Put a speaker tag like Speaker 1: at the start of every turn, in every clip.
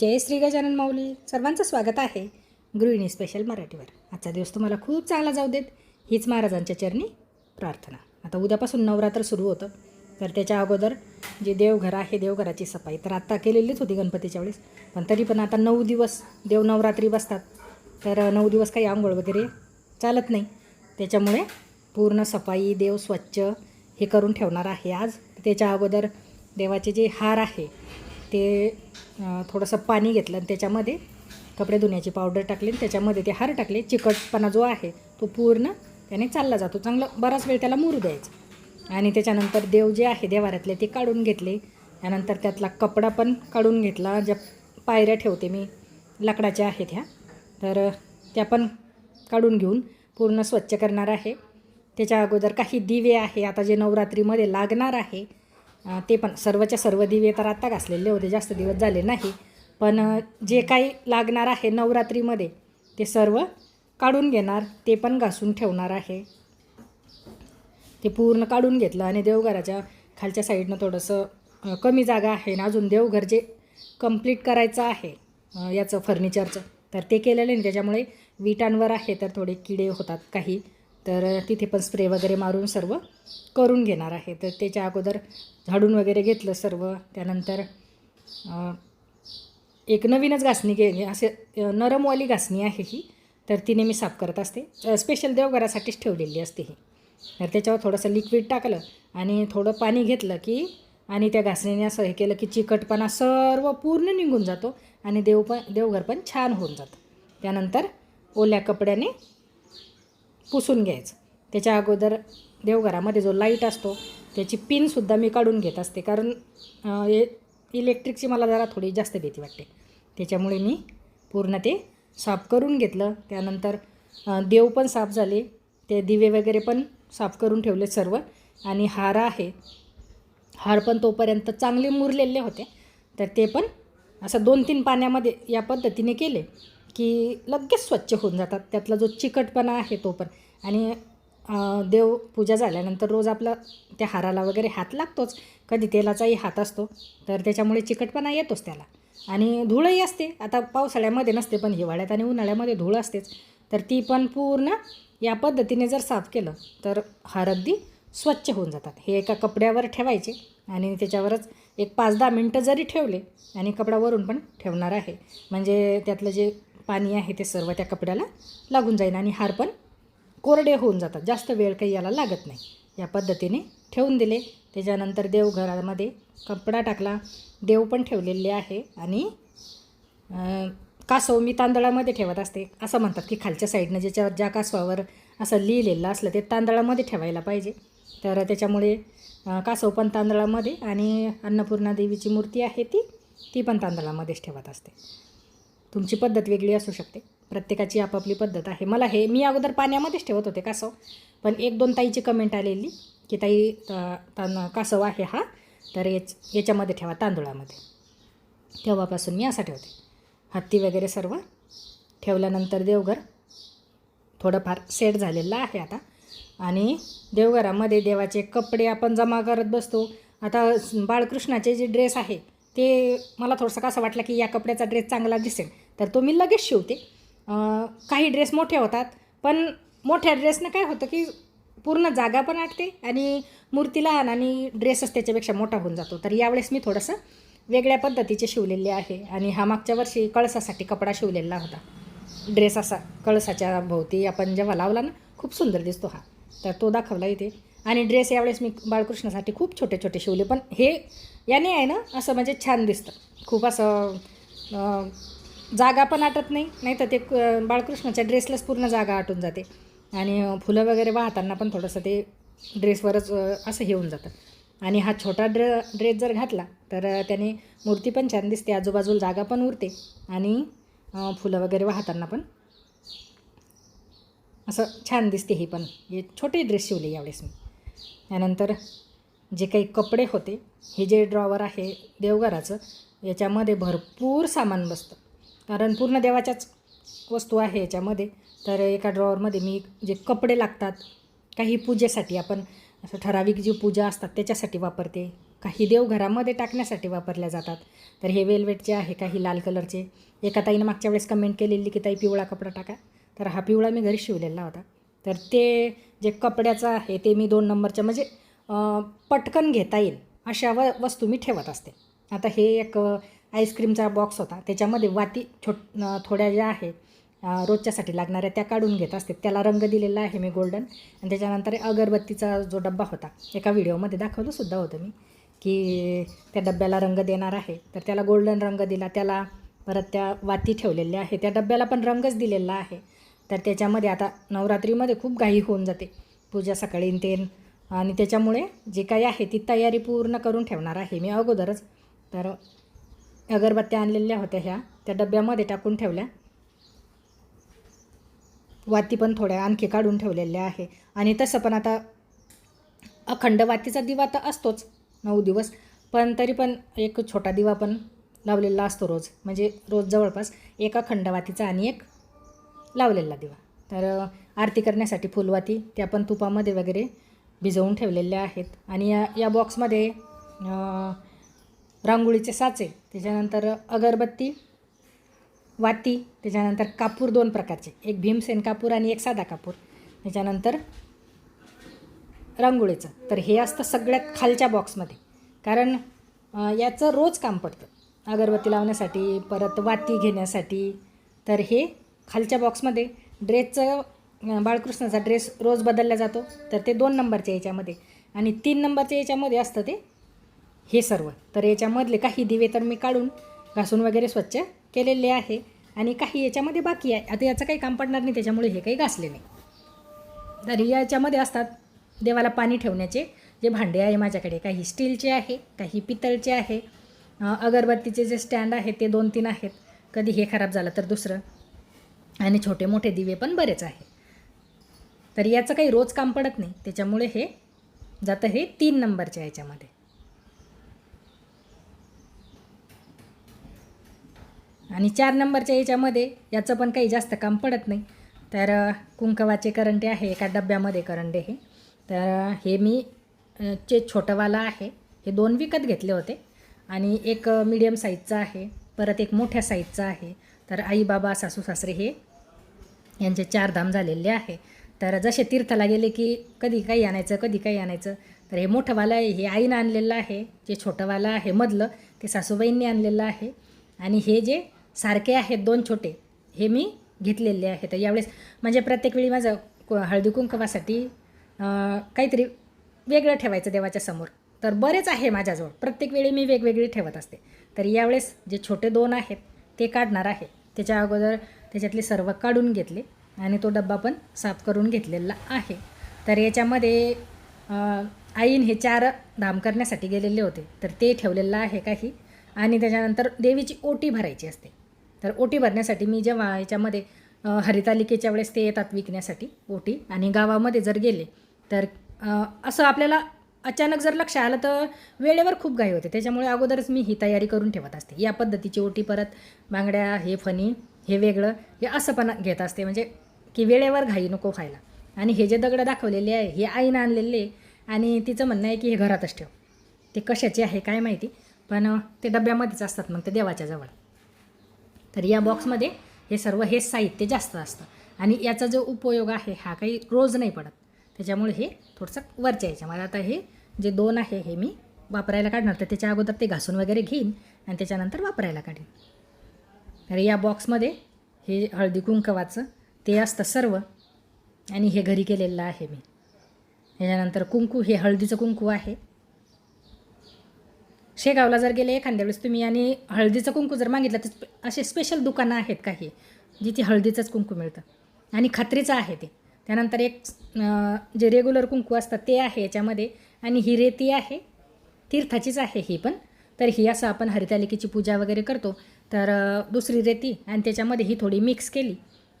Speaker 1: जय श्री गजानन माऊली. सर्वांचं स्वागत आहे गृहिणी स्पेशल मराठीवर. आजचा दिवस तुम्हाला खूप चांगला जाऊ देत. हीच महाराजांच्या चरणी प्रार्थना. आता उद्यापासून नवरात्र सुरू होतं. तर त्याच्या अगोदर जे देवघर आहे देवघराची सफाई तर आत्ता केलेलीच होती गणपतीच्या वेळेस. पण तरी पण आता नऊ दिवस देव नवरात्री बसतात. तर नऊ दिवस काही आंघोळ वगैरे चालत नाही. त्याच्यामुळे पूर्ण सफाई देव स्वच्छ हे करून ठेवणार आहे आज. त्याच्या अगोदर देवाचे जे हार आहे ते थोडंसं पाणी घेतलं आणि त्याच्यामध्ये कपडे धुण्याची पावडर टाकली आणि त्याच्यामध्ये ते हार टाकले. चिकटपणा जो आहे तो पूर्ण त्याने चालला जातो. चांगलं बराच वेळ त्याला मुरू द्यायचा. आणि त्याच्यानंतर देव जे आहे देवाऱ्यातले ते काढून घेतले. त्यानंतर त्यातला कपडा पण काढून घेतला. ज्या पायऱ्या ठेवते मी लाकडाच्या आहेत ह्या. तर त्या पण काढून घेऊन पूर्ण स्वच्छ करणार आहे. त्याच्या अगोदर काही दिवे आहे. आता जे नवरात्रीमध्ये लागणार आहे ते पण सर्वच्या सर्व दिवे तर आत्ता घासलेले होते जास्त दिवस झाले नाही. पण जे काही लागणार आहे नवरात्रीमध्ये ते सर्व काढून घेणार ते पण घासून ठेवणार आहे. ते पूर्ण काढून घेतलं आणि देवघराच्या खालच्या साईडनं थोडंसं कमी जागा आहे ना अजून देवघर जे कंप्लीट करायचं आहे याचं फर्निचरचं तर ते केलेलं नाही त्याच्यामुळे विटांवर आहे तर थोडे किडे होतात काही. तर तिथे पण स्प्रे वगैरे मारून सर्व करून घेणार आहे. तर त्याच्या अगोदर झाडून वगैरे घेतलं सर्व. त्यानंतर एक नवीनच घासणी घे असे नरमवाली घासणी आहे ही. तर ती नेहमी साफ करत असते. स्पेशल देवघरासाठीच ठेवलेली असते ही. तर त्याच्यावर थोडंसं लिक्विड टाकलं आणि थोडं पाणी घेतलं की आणि त्या घासणीने असं हे केलं की चिकटपणा सर्व पूर्ण निघून जातो आणि देव पण देवघर पण छान होऊन जातं. त्यानंतर ओल्या कपड्याने पुसून घ्यायचं. त्याच्या अगोदर देवघरामध्ये जो लाइट असतो त्याची पिनसुद्धा मी काढून घेत असते. कारण इलेक्ट्रिकची मला जरा थोडी जास्त भीती वाटते. त्याच्यामुळे मी पूर्ण ते साफ करून घेतलं. त्यानंतर देव पण साफ झाले. ते दिवे वगैरे पण साफ करून ठेवले सर्व. आणि हार आहे. हार पण तोपर्यंत चांगले मुरलेले होते. तर ते पण असं दोन तीन पाण्यामध्ये या पद्धतीने केले. की लगेच स्वच्छ होऊन जातात. त्यातला जो चिकटपणा आहे तो पण. आणि देव पूजा झाल्यानंतर रोज आपला त्या हाराला वगैरे हात लागतोच. कधी तेलाचाही हात असतो तर त्याच्यामुळे चिकटपणा येतोच त्याला. आणि धूळही असते. आता पावसाळ्यामध्ये नसते पण हिवाळ्यात आणि उन्हाळ्यामध्ये धूळ असतेच. तर ती पण पूर्ण या पद्धतीने जर साफ केलं तर हार अगदी स्वच्छ होऊन जातात. हे एका कपड्यावर ठेवायचे आणि त्याच्यावरच एक पाच दहा मिनटं जरी ठेवले आणि कपड्यावरून पण ठेवणार आहे. म्हणजे त्यातलं जे पाणी आहे ते सर्व त्या कपड्याला लागून जाईल आणि हार पण कोरडे होऊन जातात. जास्त वेळ काही याला लागत नाही. या पद्धतीने ठेवून दिले. त्याच्यानंतर देवघरामध्ये कपडा टाकला. देव पण ठेवलेले आहे आणि कासव मी तांदळामध्ये ठेवत असते. असं म्हणतात की खालच्या साईडनं ज्याच्यावर ज्या कासवावर असं लिहिलेलं असलं ते तांदळामध्ये ठेवायला पाहिजे. तर त्याच्यामुळे कासव पण तांदळामध्ये आणि अन्नपूर्णा देवीची मूर्ती आहे ती ती पण तांदळामध्येच ठेवत असते. तुमची पद्धत वेगळी असू शकते. प्रत्येकाची आपापली पद्धत आहे. मला हे मी अगोदर पाण्यामध्येच ठेवत होते कासव. पण एक दोन ताईची कमेंट आलेली की ताई त- तान कासव आहे हा तर याच याच्यामध्ये ठेवा तांदुळामध्ये. तेव्हापासून मी असा ठेवते. हत्ती वगैरे सर्व ठेवल्यानंतर देवघर थोडंफार सेट झालेलं आहे आता. आणि देवघरामध्ये देवाचे कपडे आपण जमा करत बसतो. आता बाळकृष्णाचे जे ड्रेस आहे ते मला थोडंसं कसं वाटलं की या कपड्याचा ड्रेस चांगला दिसेल. तर तो मी लगेच शिवते. काही ड्रेस मोठे होतात पण मोठ्या ड्रेसनं काय होतं की पूर्ण जागा पण आटते आणि मूर्ती लहान आणि ड्रेसच त्याच्यापेक्षा मोठा होऊन जातो. तर यावेळेस मी थोडंसं वेगळ्या पद्धतीचे शिवलेले आहे आणि हा मागच्या वर्षी कळसासाठी कपडा शिवलेला होता. ड्रेस असा कळसाच्या भोवती आपण जेव्हा लावला ना खूप सुंदर दिसतो हा. तर तो दाखवला इथे. आणि ड्रेस यावेळेस मी बाळकृष्णासाठी खूप छोटे छोटे शिवले पण हे याने आहे ना असं म्हणजे छान दिसतं. खूप असं जागा पण आटत नाही नाही तर ते क- बाळकृष्णाच्या ड्रेसलाच पूर्ण जागा आटून जाते. आणि फुलं वगैरे वाहताना पण थोडंसं ते ड्रेसवरच असं हे होऊन जातं. आणि हा छोटा ड्रे ड्रेस जर घातला तर त्याने मूर्ती पण छान दिसते आजूबाजूला जागा पण उरते आणि फुलं वगैरे वाहताना पण असं छान दिसते ही पण. हे छोटे ड्रेस शिवले यावेळेस मी. त्यानंतर जे काही कपडे होते हे जे ड्रॉवर आहे देवघराचं याच्यामध्ये भरपूर सामान बसतं. कारण पूर्ण देवाच्याच वस्तू आहे याच्यामध्ये. तर एका ड्रॉवरमध्ये मी जे कपडे लागतात काही पूजेसाठी आपण असं ठराविक जी पूजा असतात त्याच्यासाठी वापरते. काही देवघरामध्ये टाकण्यासाठी वापरल्या जातात. तर हे वेलवेटचे आहे काही लाल कलरचे एका ताईनं मागच्या वेळेस कमेंट केलेली की ताई पिवळा कपडा टाका. तर हा पिवळा मी घरी शिवलेला होता. तर ते जे कपड्याचं आहे ते मी दोन नंबरच्या म्हणजे पटकन घेता येईल अशा व वस्तू मी ठेवत असते. आता हे एक आईस्क्रीमचा बॉक्स होता. त्याच्यामध्ये वाती छोट थोड्या ज्या आहे रोजच्यासाठी लागणाऱ्या त्या काढून घेत असते. त्याला रंग दिलेला आहे मी गोल्डन. आणि त्याच्यानंतर अगरबत्तीचा जो डब्बा होता एका व्हिडिओमध्ये दाखवलंसुद्धा होतं मी की त्या डब्याला रंग देणार आहे. तर त्याला गोल्डन रंग दिला. त्याला परत त्या वाती ठेवलेल्या आहे त्या डब्याला पण रंगच दिलेला आहे. तर त्याच्यामध्ये आता नवरात्रीमध्ये खूप घाई होऊन जाते. पूजा सकाळी तेन. ते आणि त्याच्यामुळे जे काही आहे ती तयारी पूर्ण करून ठेवणार आहे मी अगोदरच. तर अगरबत्त्या आणलेल्या होत्या ह्या. त्या डब्यामध्ये टाकून ठेवल्या. वाती पण थोड्या आणखी काढून ठेवलेल्या आहे. आणि तसं पण आता अखंड वातीचा दिवा तर असतोच नऊ दिवस. पण तरी पण एक छोटा दिवा पण लावलेला असतो रोज. म्हणजे रोज जवळपास एक अखंड वातीचा आणि एक लावलेला दिवा. तर आरती करण्यासाठी फुलवाती त्या पण तुपामध्ये वगैरे भिजवून ठेवलेल्या आहेत. आणि या या बॉक्समध्ये रांगोळीचे साचे त्याच्यानंतर अगरबत्ती वाती त्याच्यानंतर कापूर दोन प्रकारचे. एक भीमसेन कापूर आणि एक साधा कापूर. त्याच्यानंतर रांगोळीचं. तर हे असतं सगळ्यात खालच्या बॉक्समध्ये कारण याचं रोज काम पडतं. अगरबत्ती लावण्यासाठी परत वाती घेण्यासाठी. तर हे खालच्या बॉक्समध्ये ड्रेसचं बाळकृष्णाचा ड्रेस रोज बदलला जातो. तर ते दोन नंबरच्या याच्यामध्ये. आणि तीन नंबरच्या याच्यामध्ये असतं ते हे सर्व. तर याच्यामधले काही दिवे तर मी काढून घासून वगैरे स्वच्छ केलेले आहे. आणि काही याच्यामध्ये बाकी आहे. आता याचं काही काम पडणार नाही त्याच्यामुळे हे काही घासले नाही. तर याच्यामध्ये असतात देवाला पाणी ठेवण्याचे जे भांडे आहे माझ्याकडे. काही स्टीलचे आहे काही पितळचे आहे. अगरबत्तीचे जे स्टँड आहे ते दोन तीन आहेत. कधी हे खराब झालं तर दुसरं. आणि छोटे मोठे दिवे पण बरेच आहे. तर याचं काही रोज काम पडत नाही. त्याच्यामुळे हे जातं हे तीन नंबरच्या याच्यामध्ये. आणि चार नंबरच्या याच्यामध्ये याचं पण काही जास्त काम पडत नाही. तर कुंकवाचे करंटे आहे एका डब्यामध्ये करंडे हे. तर हे मी चे जे छोटंवाला आहे हे दोन विकत घेतले होते. आणि एक मीडियम साईजचा आहे परत एक मोठ्या साईजचा आहे. तर आई बाबा सासू सासरे हे यांचे चार धाम झालेले आहे. तर जसे तीर्थाला गेले की कधी काही आणायचं कधी काही आणायचं. तर हे मोठंवालं आहे हे आईनं आणलेलं आहे. जे छोटंवालं आहे मधलं ते सासूबाईंनी आणलेलं आहे. आणि हे जे सारखे आहेत दोन छोटे. हे मी घेतलेले आहे तर यावेळेस म्हणजे प्रत्येक वेळी माझं को- हळदी कुंकवासाठी काहीतरी वेगळं ठेवायचं देवाच्या समोर. तर बरेच आहे माझ्याजवळ. प्रत्येक वेळी मी वेगवेगळी ठेवत असते. तर यावेळेस जे छोटे दोन आहेत ते काढणार आहे. त्याच्या अगोदर त्याच्यातले सर्व काढून घेतले आणि तो डब्बा पण साफ करून घेतलेला आहे. तर याच्यामध्ये आईन हे चार धाम करण्यासाठी गेलेले होते. तर ते ठेवलेलं आहे काही. आणि त्याच्यानंतर देवीची ओटी भरायची असते. तर ओटी भरण्यासाठी मी जेव्हा याच्यामध्ये हरितालिकेच्या वेळेस ते येतात विकण्यासाठी ओटी आणि गावामध्ये जर गेले तर असं आपल्याला अचानक जर लक्ष आलं तर वेळेवर खूप घाई होते. त्याच्यामुळे अगोदरच मी ही तयारी करून ठेवत असते. या पद्धतीची ओटी परत बांगड्या हे फणी हे वेगळं हे असं पण घेत असते. म्हणजे की वेळेवर घाई नको व्हायला. आणि हे जे दगडं दाखवलेले आहे हे आईनं आणलेले आणि तिचं म्हणणं आहे की हे घरातच ठेव. ते कशाचे आहे काय माहिती पण ते डब्यामध्येच असतात मग ते देवाच्या जवळ. तर या बॉक्समध्ये हे सर्व हे साहित्य जास्त असतं. आणि याचा जो उपयोग आहे हा काही रोज नाही पडत. त्याच्यामुळे हे थोडंसं वरच्या याच्यामध्ये आता हे जे दोन आहे हे मी वापरायला काढणार. तर त्याच्या अगोदर ते घासून वगैरे घेईन आणि त्याच्यानंतर वापरायला काढीन. तर या बॉक्समध्ये हे हळदी कुंकवाचं ते असतं सर्व. आणि हे घरी केलेलं आहे मी. त्याच्यानंतर कुंकू हे हळदीचं कुंकू आहे. शेगावला जर गेले एखाद्या वेळेस तुम्ही आणि हळदीचं कुंकू जर मागितलं तर असे स्पेशल दुकानं आहेत काही जिथे हळदीचंच कुंकू मिळतं? आणि खात्रीचं आहे ते. त्यानंतर एक जे रेग्युलर कुंकू असतात ते आहे याच्यामध्ये. आणि ही रेती आहे तीर्थाचीच आहे ही पण. तर ही असं आपण हरितालिकेची पूजा वगैरे करतो. तर दुसरी रेती आणि त्याच्यामध्ये ही थोडी मिक्स केली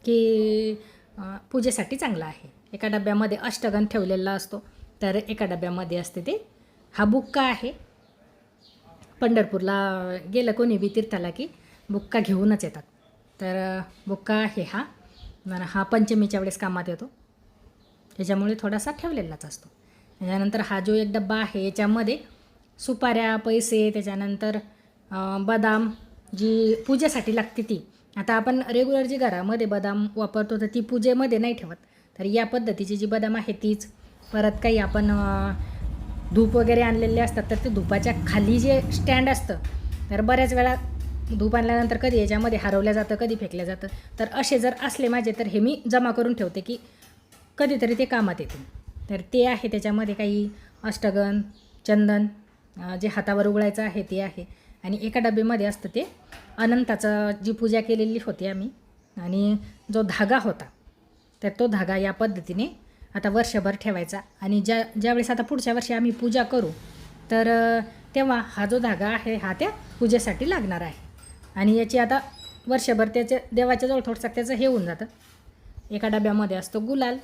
Speaker 1: की पूजेसाठी चांगलं आहे. एका डब्यामध्ये अष्टगन ठेवलेला असतो. तर एका डब्यामध्ये असते ते. हा बुक्का आहे. पंढरपूरला गेलं कोणी बी तीर्थाला की बुक्का घेऊनच येतात. तर बुक्का आहे हा हा पंचमीच्या वेळेस कामात येतो. त्याच्यामुळे थोडासा ठेवलेलाच असतो. त्याच्यानंतर हा जो एक डब्बा आहे याच्यामध्ये सुपाऱ्या पैसे त्याच्यानंतर बदाम जी पूजेसाठी लागते ती. आता आपण रेग्युलर जी घरामध्ये बदाम वापरतो तर ती पूजेमध्ये नाही ठेवत. तर या पद्धतीची जी बदाम आहे तीच. परत काही आपण धूप वगैरे आणलेले असतात तर ते धुपाच्या खाली जे स्टँड असतं तर बऱ्याच वेळा धूप आणल्यानंतर कधी याच्यामध्ये हरवलं जातं कधी फेकलं जातं. तर असे जर असले माझे तर हे मी जमा करून ठेवते की कधीतरी ते कामात येतील. तर ते आहे त्याच्यामध्ये काही अष्टगन चंदन जे हातावर उघडायचं आहे ते आहे. आणि एका डबेमध्ये असतं ते अनंताचं जी पूजा केलेली होती आम्ही आणि जो धागा होता तर तो धागा या पद्धतीने आता वर्षभर ठेवायचा. आणि ज्या ज्यावेळेस आता पुढच्या वर्षी आम्ही पूजा करू तर तेव्हा हा जो धागा आहे हा त्या पूजेसाठी लागणार आहे. आणि याची आता वर्षभर त्याचे देवाच्या जवळ थोडंसं त्याचं हे होऊन जातं. एका डब्यामध्ये असतो गुलाल.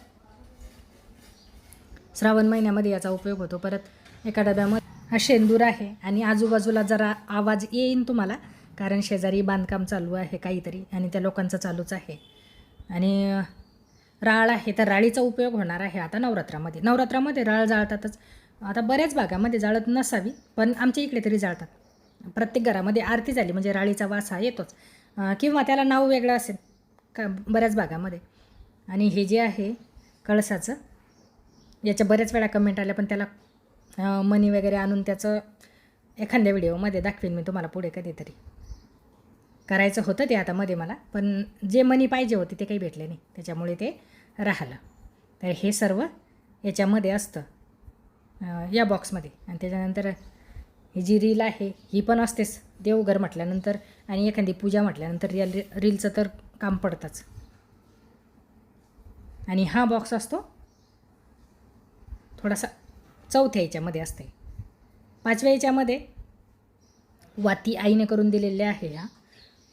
Speaker 1: श्रावण महिन्यामध्ये याचा उपयोग होतो. परत एका डब्यामध्ये हा शेंदूर आहे. आणि आजूबाजूला जरा आवाज येईन तुम्हाला कारण शेजारी बांधकाम चालू आहे काहीतरी आणि त्या लोकांचं चालूच आहे. आणि राळ आहे तर राळीचा उपयोग होणार आहे आता नवरात्रामध्ये. नवरात्रामध्ये राळ जाळतातच. आता बऱ्याच भागामध्ये जाळत नसावी पण आमच्या इकडे तरी जाळतात. प्रत्येक घरामध्ये आरती झाली म्हणजे राळीचा वास हा येतोच. किंवा त्याला नाव वेगळं असेल का बऱ्याच भागामध्ये. आणि हे जे आहे कळसाचं याच्या बऱ्याच वेळा कमेंट आल्या पण त्याला मनी वगैरे आणून त्याचं एखाद्या व्हिडिओमध्ये दाखवेन मी तुम्हाला पुढे कधीतरी. करायचं होतं ते आता मध्ये मला पण जे मनी पाहिजे होते ते काही भेटले नाही. त्याच्यामुळे ते राहिलं. तर हे सर्व याच्यामध्ये असतं. या बॉक्समध्ये आणि त्याच्यानंतर ही जी रील आहे ही पण असतेच. देवघर म्हटल्यानंतर आणि एखादी पूजा म्हटल्यानंतर रिअल रीलचं तर काम पडतंच. आणि हा बॉक्स असतो थोडासा चौथ्या याच्यामध्ये असते. पाचव्या याच्यामध्ये वाती आईने करून दिलेल्या आहे ह्या.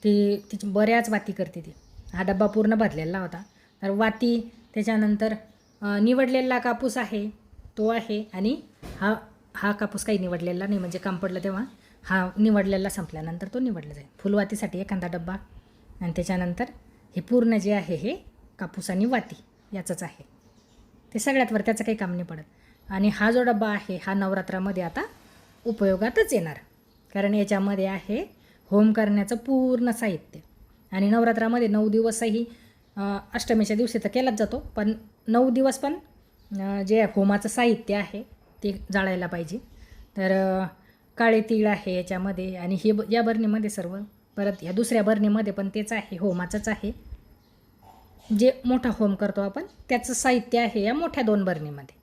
Speaker 1: ती तिची बऱ्याच वाती करते ती. हा डब्बा पूर्ण भरलेला होता. तर वाती त्याच्यानंतर निवडलेला कापूस आहे तो आहे आणि हा हा कापूस काही निवडलेला नाही म्हणजे काम पडलं तेव्हा हा निवडलेला संपल्यानंतर तो निवडला जाईल. फुलवातीसाठी एखादा डब्बा. आणि त्याच्यानंतर हे पूर्ण जे आहे हे कापूस आणि वाती याचंच आहे. ते सगळ्यात वर त्याचं काही काम नाही पडत. आणि हा जो डब्बा आहे हा नवरात्रामध्ये आता उपयोगातच येणार. कारण याच्यामध्ये आहे होम करण्याचं पूर्ण साहित्य. आणि नवरात्रामध्ये नऊ दिवसही अष्टमीच्या दिवशी तर केलाच जातो पण नऊ दिवस पण जे होमाचं साहित्य आहे ते जाळायला पाहिजे. तर काळे तीळ आहे याच्यामध्ये आणि हे ब या बरणीमध्ये सर्व परत या दुसऱ्या बरणीमध्ये पण तेच आहे होमाचंच आहे. जे मोठा होम करतो आपण त्याचं साहित्य आहे या मोठ्या दोन बरणीमध्ये.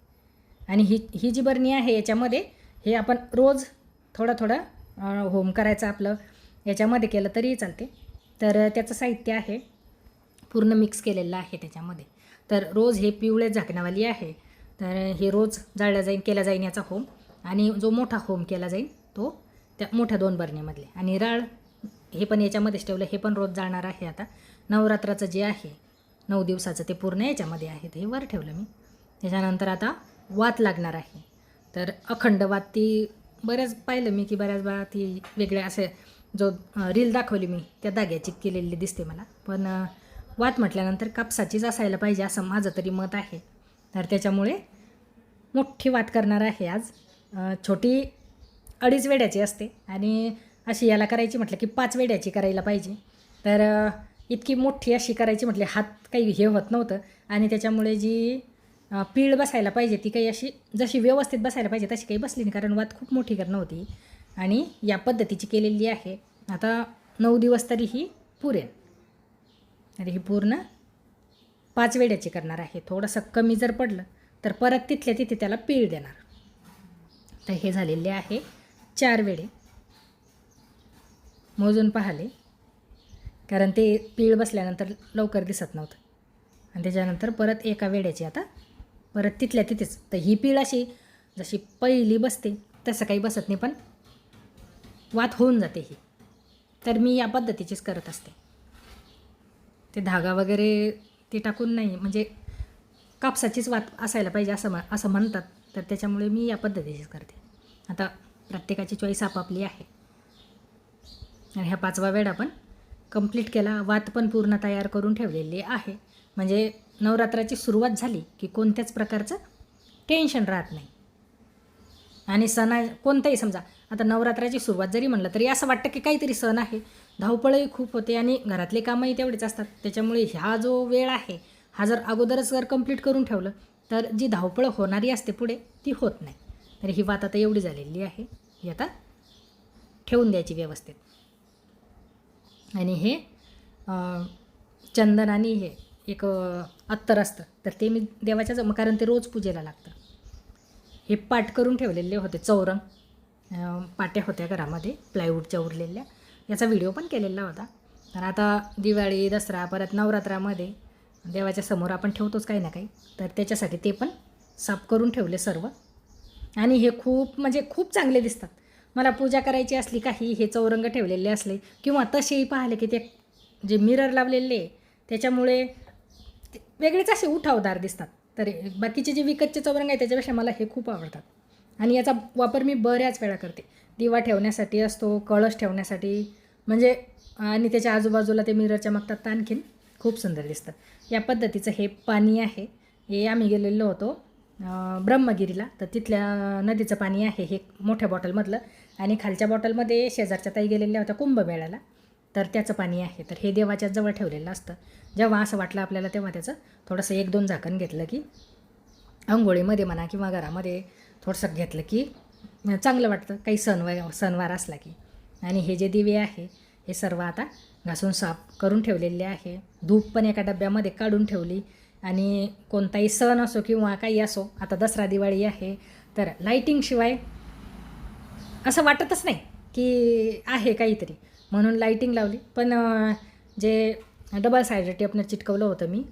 Speaker 1: आणि ही ही जी बरणी आहे याच्यामध्ये हे आपण रोज थोडं थोडं होम करायचं आपलं याच्यामध्ये केलं तरीही चालते. तर त्याचं साहित्य आहे. पूर्ण मिक्स केलेलं आहे त्याच्यामध्ये. तर रोज हे पिवळे झाकण्यावाली आहे. तर हे रोज जाळल्या जाईन केला जाईन याचा होम. आणि जो मोठा होम केला जाईल तो त्या मोठ्या दोन बरणीमधले. आणि राळ हे पण याच्यामध्येच ठेवलं हे पण रोज जाणार आहे आता. नवरात्राचं जे आहे नऊ दिवसाचं ते पूर्ण याच्यामध्ये आहे ते वर ठेवलं मी. त्याच्यानंतर आता वात लागणार आहे. तर अखंड वात ती बऱ्याच पाहिलं मी की बऱ्याच वेळा ती वेगळ्या असे जो रील दाखवली मी त्या दाग्याची केलेली दिसते मला. पण वात म्हटल्यानंतर कापसाचीच असायला पाहिजे असं माझं तरी मत आहे. तर त्याच्यामुळे मोठी वात करणार आहे आज. छोटी अडीच वेड्याची असते आणि अशी याला करायची म्हटलं की पाच वेड्याची करायला पाहिजे. तर इतकी मोठी अशी करायची म्हटली हात काही हे होत नव्हतं आणि त्याच्यामुळे जी पीळ बसायला पाहिजे ती काही अशी जशी व्यवस्थित बसायला पाहिजे तशी काही बसली नाही कारण वात खूप मोठी करणं होती. आणि या पद्धतीची केलेली आहे. आता नऊ दिवस तरी ही पुरेल. आणि ही पूर्ण पाच वेड्याची करणार आहे. थोडंसं कमी जर पडलं तर परत तिथल्या तिथे त्याला पीळ देणार. तर हे झालेले आहे चार वेडे. मोजून पाहिले. कारण ते पीळ बसल्यानंतर लवकर दिसत नव्हतं. आणि त्याच्यानंतर परत एका वेड्याची आता परत तिथल्या तिथेच. तर ही पीळ अशी जशी पहिली बसते तसं काही बसत नाही पण वात होऊन जाते ही. तर मी या पद्धतीचीच करत असते. ते धागा वगैरे ते टाकून नाही म्हणजे कापसाचीच वात असायला पाहिजे असं म असं म्हणतात. तर त्याच्यामुळे मी या पद्धतीचीच करते. आता प्रत्येकाची चॉईस आपापली आहे. आणि ह्या पाचवा वेळ आपण कंप्लीट केला वात पण पूर्ण तयार करून ठेवलेली आहे. म्हणजे नवरात्राची सुरुवात झाली की कोणत्याच प्रकारचं टेन्शन राहत नाही. आणि सणा कोणताही समजा आता नवरात्राची सुरुवात जरी म्हणलं तरी असं वाटतं की काहीतरी सण आहे. धावपळही खूप होते आणि घरातले कामही तेवढेच असतात. त्याच्यामुळे ह्या जो वेळ आहे हा जर अगोदरच जर कंप्लीट करून ठेवलं तर जी धावपळ होणारी असते पुढे ती होत नाही. तर ही वात आता एवढी झालेली आहे. ही आता ठेवून द्यायची व्यवस्थित. आणि हे चंदन आणि हे एक अत्तर असतं. तर ते मी देवाच्या जम कारण ते रोज पूजेला लागतं. हे पाठ करून ठेवलेले होते चौरंग. पाट्या होत्या घरामध्ये प्लायवूडच्या उरलेल्या. याचा व्हिडिओ पण केलेला होता. तर आता दिवाळी दसरा परत नवरात्रामध्ये देवाच्या समोर आपण ठेवतोच काही ना काही. तर त्याच्यासाठी ते पण साफ करून ठेवले सर्व. आणि हे खूप म्हणजे खूप चांगले दिसतात. मला पूजा करायची असली काही हे चौरंग ठेवलेले असले किंवा तसेही पाहिले की ते जे मिरर लावलेले त्याच्यामुळे ते वेगळेच असे उठावदार दिसतात. तर बाकीचे जे विकतचे चौरंग आहे त्याच्यापेक्षा मला हे खूप आवडतात. आणि याचा वापर मी बऱ्याच वेळा करते. दिवा ठेवण्यासाठी असतो कळस ठेवण्यासाठी. म्हणजे आणि त्याच्या आजूबाजूला ते मिरर चमकतात तर आणखीन खूप सुंदर दिसतं या पद्धतीचं हे पाणी आहे. हे आम्ही गेलेलो होतो ब्रह्मगिरीला. तर तिथल्या नदीचं पाणी आहे हे मोठ्या बॉटलमधलं. आणि खालच्या बॉटलमध्ये शेजारच्या ताई गेलेल्या होत्या कुंभमेळ्याला. तर त्याचं पाणी आहे. तर हे देवाच्या जवळ ठेवलेलं असतं. जेव्हा असं वाटलं आपल्याला तेव्हा त्याचं थोडंसं एक दोन झाकण घेतलं की अंघोळीमध्ये म्हणा किंवा घरामध्ये थोडंसं घेतलं की चांगलं वाटतं. काही सणवार सणवार असला की. आणि हे जे दिवे आहे हे सर्व आता घासून साफ करून ठेवलेले आहे. धूप पण एका डब्यामध्ये काढून ठेवली. आणि कोणताही सण असो किंवा काही असो आता दसरा दिवाळी आहे तर लाईटिंगशिवाय असं वाटतच नाही की आहे काहीतरी. म्हणून लाईटिंग लावली. पण जे डबल सायडेड टेपनं चिटकवलं होतं मी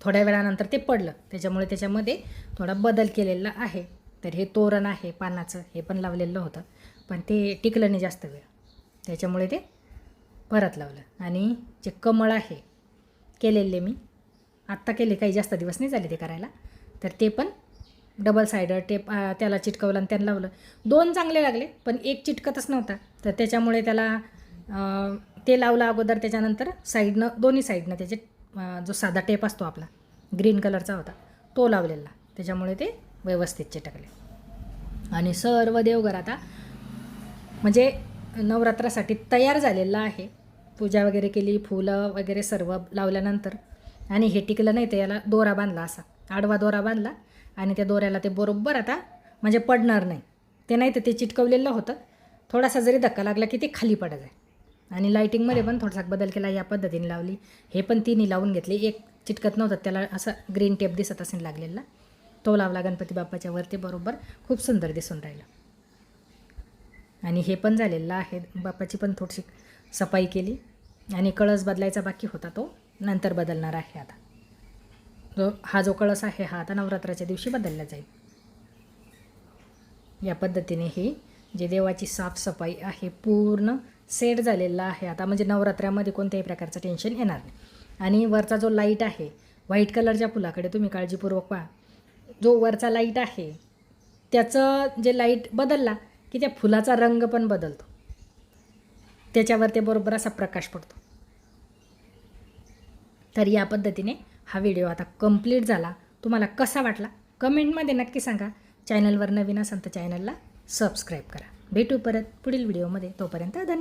Speaker 1: थोड्या वेळानंतर ते पडलं. त्याच्यामुळे त्याच्यामध्ये थोडा बदल केलेला आहे. तर हे तोरण आहे पानाचं हे पण लावलेलं होतं. पण ते टिकलं नाही जास्त वेळ. त्याच्यामुळे ते परत लावलं. आणि जे कमळ आहे केलेले मी. आत्ता केले काही जास्त दिवस नाही झाले ते करायला. तर ते पण डबल सायडर टेप त्याला चिटकवलं आणि त्याला लावलं. दोन चांगले लागले पण एक चिटकतच नव्हता. तर त्याच्यामुळे त्याला ते लावलं अगोदर त्याच्यानंतर साईडनं दोन्ही साईडनं त्याचे जो साधा टेप असतो आपला ग्रीन कलरचा होता तो लावलेला. त्याच्यामुळे ते व्यवस्थित चिटकले. आणि सर्व देवघर आता म्हणजे नवरात्रासाठी तयार झालेलं आहे. पूजा वगैरे केली फुलं वगैरे सर्व लावल्यानंतर. आणि हे टिकलं नाही तर याला दोरा बांधला असा. आडवा दोरा बांधला आणि त्या दोऱ्याला ते बरोबर आता म्हणजे पडणार नाही. ते नाही तर ते चिटकवलेलं होतं. थोडासा जरी धक्का लागला की ते खाली पडत आहे. आणि लाईटिंगमध्ये पण थोडासा बदल केला या पद्धतीने लावली. हे पण तिन्ही लावून घेतले. एक चिटकत नव्हतं त्याला असं ग्रीन टेप दिसत असेल लागलेला. तो लावला गणपती बाप्पाच्या वरती बरोबर. खूप सुंदर दिसून राहिलं. आणि हे पण झालेलं आहे. बाप्पाची पण थोडीशी सफाई केली. आणि कळस बदलायचा बाकी होता तो. नंतर बदलणार आहे आता. जो हा जो कळस आहे हा आता नवरात्राच्या दिवशी बदलला जाईल. या पद्धतीने ही जे देवाची साफसफाई आहे पूर्ण सेट झालेला आहे. आता म्हणजे नवरात्रामध्ये कोणत्याही प्रकारचं टेन्शन येणार नाही. आणि वरचा जो लाइट आहे व्हाईट कलरच्या फुलाकडे तुम्ही काळजीपूर्वक पहा. जो वरचा लाइट आहे त्याचं जे लाइट बदलला की त्या फुलाचा रंग पण बदलतो. त्याच्यावर ते बरोबर असा प्रकाश पडतो. तर या पद्धतीने हा व्हिडिओ आता कंप्लीट झाला. तुम्हाला कसा वाटला? कमेंटमध्ये नक्की सांगा. चॅनलवर नवीन असाल तर चॅनलला सबस्क्राईब करा. भेटू परत पुढील व्हिडिओमध्ये तोपर्यंत धन्यवाद.